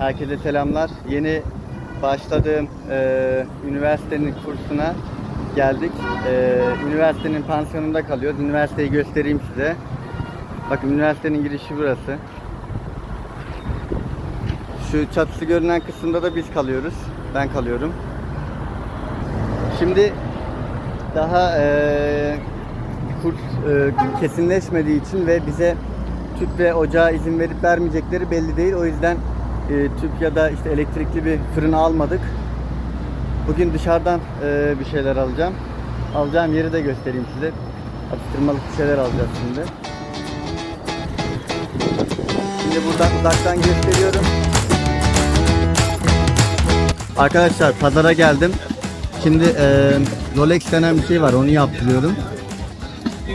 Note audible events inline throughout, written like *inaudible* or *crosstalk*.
Herkese selamlar. Yeni başladığım e, üniversitenin kursuna geldik. E, üniversitenin pansiyonunda kalıyoruz. Üniversiteyi göstereyim size. Bakın üniversitenin girişi burası. Şu çatısı görünen kısımda da biz kalıyoruz. Ben kalıyorum. Şimdi daha e, kurs e, kesinleşmediği için ve bize tüp ve ocağa izin verip vermeyecekleri belli değil. O yüzden e, tüp ya da işte elektrikli bir fırın almadık. Bugün dışarıdan e, bir şeyler alacağım. Alacağım yeri de göstereyim size. Atıştırmalık bir şeyler alacağız şimdi. Şimdi buradan uzaktan gösteriyorum. Arkadaşlar pazara geldim. Şimdi e, Rolex denen bir şey var onu yaptırıyorum.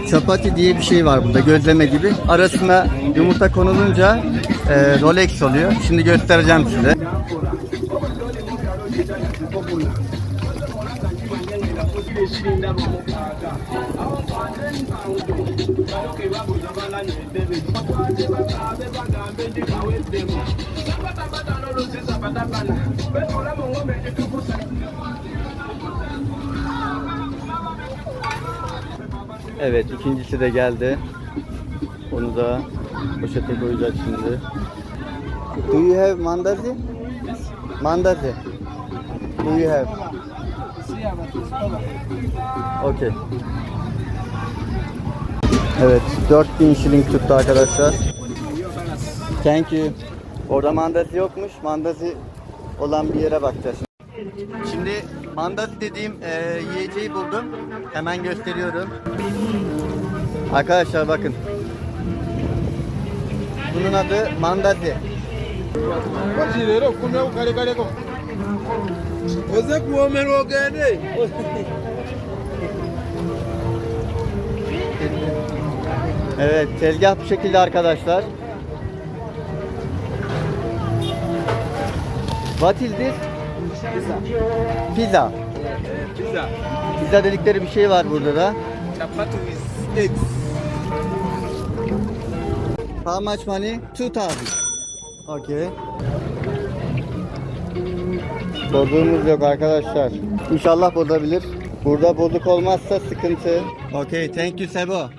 Çapati diye bir şey var burada gözleme gibi. Arasına yumurta konulunca e, Rolex oluyor. Şimdi göstereceğim size. Evet ikincisi de geldi. Onu da poşete koyacağız şimdi. Do you have mandazi? Mandazi. Do you have? Okay. Evet 4000 şiling tuttu arkadaşlar. Thank you. Orada mandazi yokmuş. Mandazi olan bir yere bakacağız. Şimdi mandazi dediğim e, yiyeceği buldum. Hemen gösteriyorum. Arkadaşlar bakın. Bunun adı ogende. Evet tezgah bu şekilde arkadaşlar. What? Pizza. Pizza. Pizza dedikleri bir şey var burada da. Chapati with eggs. How much money? 2000. Okay. Bozuğumuz yok arkadaşlar. İnşallah bozabilir. Burada bozuk olmazsa sıkıntı. Okay, thank you Sebo.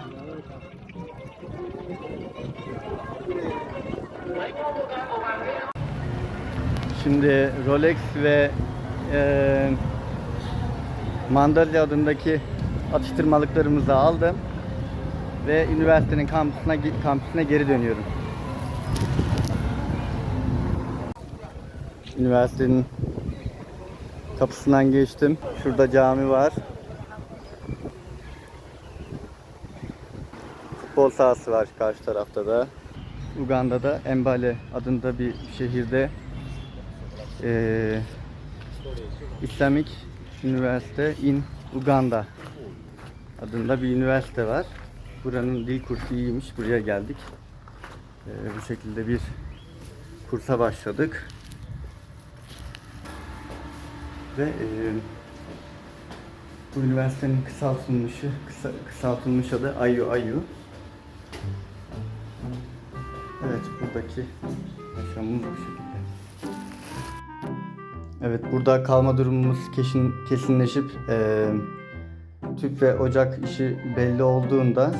Şimdi Rolex ve eee Mandalya adındaki atıştırmalıklarımızı aldım ve üniversitenin kampüsüne kampüsüne geri dönüyorum. Üniversitenin kapısından geçtim. Şurada cami var. Futbol sahası var karşı tarafta da. Uganda'da Embale adında bir şehirde eee Islamic Üniversite in Uganda adında bir üniversite var. Buranın dil kursu iyiymiş. Buraya geldik. Ee, bu şekilde bir kursa başladık. Ve e, bu üniversitenin kısaltılmış, kısa, kısaltılmış adı AYU AYU. Evet buradaki yaşamımız bu şekilde. Evet burada kalma durumumuz kesin, kesinleşip eee tüp ve ocak işi belli olduğunda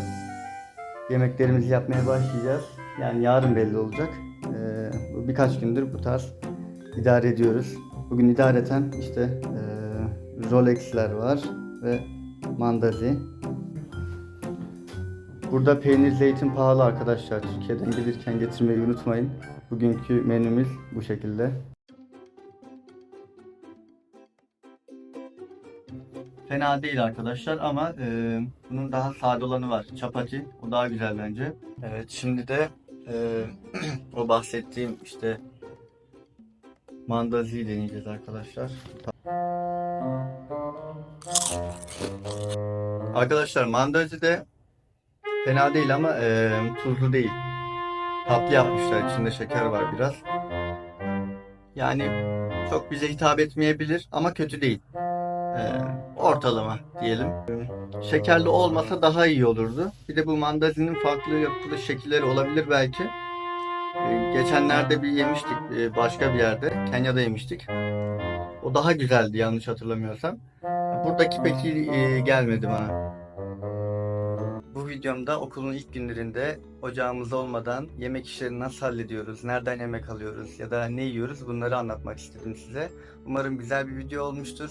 yemeklerimizi yapmaya başlayacağız. Yani yarın belli olacak. Bu birkaç gündür bu tarz idare ediyoruz. Bugün idareten işte eee Rolex'ler var ve mandazi. Burada peynir zeytin pahalı arkadaşlar. Türkiye'den gelirken getirmeyi unutmayın. Bugünkü menümüz bu şekilde. Fena değil arkadaşlar ama e, bunun daha sade olanı var. Çapati. O daha güzel bence. Evet şimdi de e, *clears throat* o bahsettiğim işte mandaziyi deneyeceğiz arkadaşlar. Arkadaşlar mandazi de fena değil ama e, tuzlu değil. Tatlı yapmışlar. İçinde şeker var biraz. Yani çok bize hitap etmeyebilir ama kötü değil. Ee, ortalama diyelim. Şekerli olmasa daha iyi olurdu. Bir de bu mandazinin farklı yapılı şekilleri olabilir belki. Ee, geçenlerde bir yemiştik e, başka bir yerde. Kenya'da yemiştik. O daha güzeldi yanlış hatırlamıyorsam. Buradaki pek iyi e, gelmedi bana. Bu videomda okulun ilk günlerinde ocağımız olmadan yemek işlerini nasıl hallediyoruz, nereden yemek alıyoruz ya da ne yiyoruz bunları anlatmak istedim size. Umarım güzel bir video olmuştur.